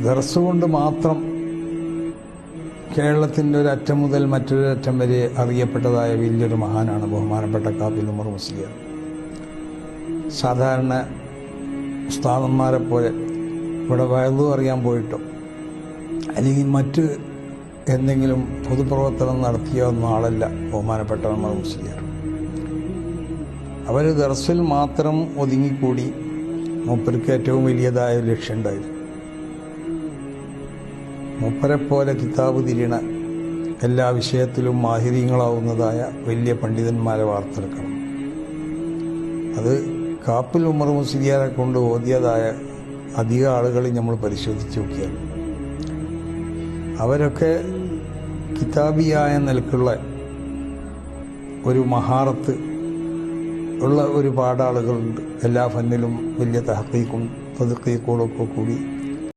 ദർസ് കൊണ്ട് മാത്രം കേരളത്തിന്റെ ഒരു അറ്റം മുതൽ മറ്റൊരു അറ്റം വരെ അറിയപ്പെട്ടതായ വലിയൊരു മഹാനാണ് ബഹുമാനപ്പെട്ട കാപ്പിൽ ഉമർ മുസ്ലിയാർ. സാധാരണ ഉസ്താദന്മാരെ പോലെ ഇവിടെ വയലു അറിയാൻ പോയിട്ടോ അല്ലെങ്കിൽ മറ്റ് എന്തെങ്കിലും പൊതുപ്രവർത്തനം നടത്തിയ ഒന്നും ആളല്ല ബഹുമാനപ്പെട്ട ഉമർ മുസ്ലിയാർ. അവർ ദർസിൽ മാത്രം ഒതുങ്ങിക്കൂടി മൂപ്പർക്ക് ഏറ്റവും വലിയതായ ലക്ഷ്യമുണ്ടായിരുന്നു മൂപ്പരെ പോലെ കിതാബ് തിരിയണ എല്ലാ വിഷയത്തിലും മാഹിര്യങ്ങളാവുന്നതായ വലിയ പണ്ഡിതന്മാരെ വാർത്തെടുക്കണം. അത് കാപ്പിൽ ഉമർ മുസ്ലിയാരെ കൊണ്ട് ഓതിയതായ അധിക ആളുകൾ നമ്മൾ പരിശോധിച്ച് നോക്കിയാൽ അവരൊക്കെ കിതാബിയായ നിലക്കുള്ള ഒരു മഹാറത്ത് ഉള്ള ഒരുപാട് ആളുകളുണ്ട് എല്ലാ ഫന്നിലും വലിയ തഹക്കീക്കും തതുക്കീക്കുകളൊക്കെ കൂടി